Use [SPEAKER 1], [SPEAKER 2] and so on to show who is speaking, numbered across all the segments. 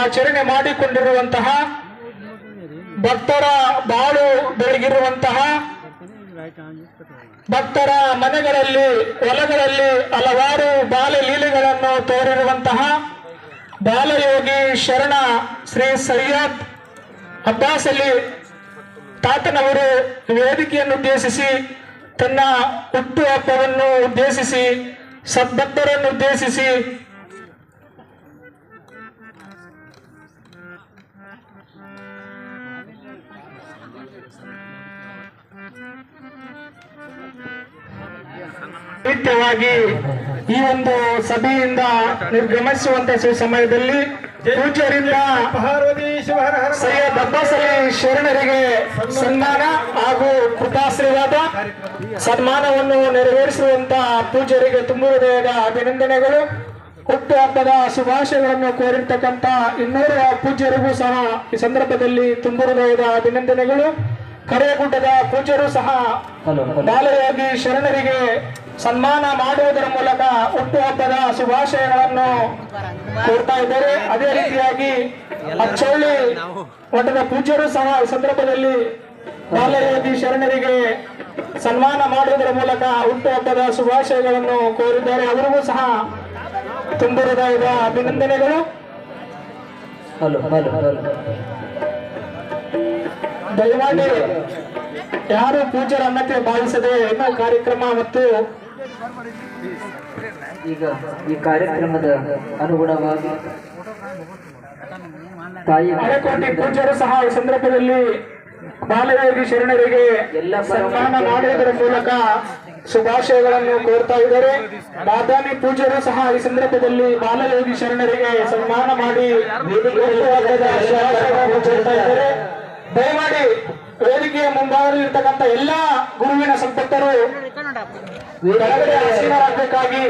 [SPEAKER 1] ಆಚರಣೆ ಮಾಡಿಕೊಂಡಿರುವಂತಹ ಭಕ್ತರ ಬಾಳು ಬೆಳಗಿರುವಂತಹ ಭಕ್ತರ ಮನೆಗಳಲ್ಲಿ, ಹೊಲಗಳಲ್ಲಿ ಹಲವಾರು ಬಾಲಲೀಲೆಗಳನ್ನು ತೋರಿರುವಂತಹ ಬಾಲಯೋಗಿ ಶರಣ ಶ್ರೀ ಸೈಯದ್ ಅಬ್ಬಾಸ್ ಅಲಿ ತಾತನವರು ವೇದಿಕೆಯನ್ನು ಉದ್ದೇಶಿಸಿ, ತನ್ನ ಹುಟ್ಟು ಹಬ್ಬವನ್ನು ಉದ್ದೇಶಿಸಿ, ಸದ್ಭಕ್ತರನ್ನು ಉದ್ದೇಶಿಸಿ ನಿತ್ಯವಾಗಿ ಈ ಒಂದು ಸಭೆಯಿಂದ ನಿರ್ಗಮಿಸುವಂತ ಸಮಯದಲ್ಲಿ ಪೂಜ್ಯರಿಂದ ಸೈಯದ್ ಅಬ್ಬಾಸ್ ಶರಣರಿಗೆ ಸನ್ಮಾನ ಹಾಗೂ ಕೃತಾಶ್ರೀವಾದ ಸನ್ಮಾನವನ್ನು ನೆರವೇರಿಸುವಂತ ಪೂಜ್ಯರಿಗೆ ಹೃದಯದ ಅಭಿನಂದನೆಗಳು. ಹುಟ್ಟು ಹಬ್ಬದ ಶುಭಾಶಯಗಳನ್ನು ಕೋರಿರ್ತಕ್ಕಂಥ ಇನ್ನೂರು ಪೂಜ್ಯರಿಗೂ ಸಹ ಈ ಸಂದರ್ಭದಲ್ಲಿ ತುಂಬ ಹೃದಯದ ಅಭಿನಂದನೆಗಳು. ಕರೆಗುಡ್ಡದ ಪೂಜ್ಯರು ಸಹ ಬಾಲಯೋಗಿ ಶರಣರಿಗೆ ಸನ್ಮಾನ ಮಾಡುವುದರ ಮೂಲಕ ಹುಟ್ಟು ಹಬ್ಬದ ಶುಭಾಶಯಗಳನ್ನು ಕೋರ್ತಾ ಇದ್ದಾರೆ. ಅದೇ ರೀತಿಯಾಗಿ ಅಚ್ಚೋಳಿ ಮಠದ ಪೂಜ್ಯರು ಸಹ ಈ ಸಂದರ್ಭದಲ್ಲಿ ಬಾಲಯೋಗಿ ಶರಣರಿಗೆ ಸನ್ಮಾನ ಮಾಡುವುದರ ಮೂಲಕ ಹುಟ್ಟು ಹಬ್ಬದ ಶುಭಾಶಯಗಳನ್ನು ಕೋರಿದ್ದಾರೆ. ಅವರಿಗೂ ಸಹ ತುಂಬು ಹೃದಯದ ಅಭಿನಂದನೆಗಳು.
[SPEAKER 2] Hello hello hello.
[SPEAKER 1] ದಯಮಾಡಿ ಯಾರು ಪೂಜ್ಯರ ಅನ್ನಕ್ಕೆ ಭಾವಿಸದೆ ಇನ್ನೂ ಕಾರ್ಯಕ್ರಮ ಮತ್ತು
[SPEAKER 2] ಈಗ ಈ ಕಾರ್ಯಕ್ರಮದ ಅನುಗುಣವಾಗಿ ತಾಯಿ
[SPEAKER 1] ಸಹ ಈ ಸಂದರ್ಭದಲ್ಲಿ ಬಾಲಯೋಗಿ ಶರಣರಿಗೆ ಸನ್ಮಾನ ಮಾಡುವುದರ ಮೂಲಕ ಶುಭಾಶಯಗಳನ್ನು ಕೋರ್ತಾ ಇದ್ದಾರೆ. ಬಾದಾಮಿ ಪೂಜ್ಯರು ಸಹ ಈ ಸಂದರ್ಭದಲ್ಲಿ ಬಾಲಯೋಗಿ ಶರಣರಿಗೆ ಸನ್ಮಾನ ಮಾಡಿ ದಯಮಾಡಿ ವೇದಿಕೆಯ ಮುಂಭಾಗದಲ್ಲಿರ್ತಕ್ಕಂಥ ಎಲ್ಲಾ ಗುರುವಿನ ಸಂಪತ್ತರು ಆಸೀನರಾಗಬೇಕಾಗಿ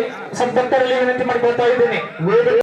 [SPEAKER 1] ಸಂಪತ್ತರಲ್ಲಿ ವಿನಂತಿ ಮಾಡಿಕೊಳ್ತಾ ಇದ್ದೀನಿ.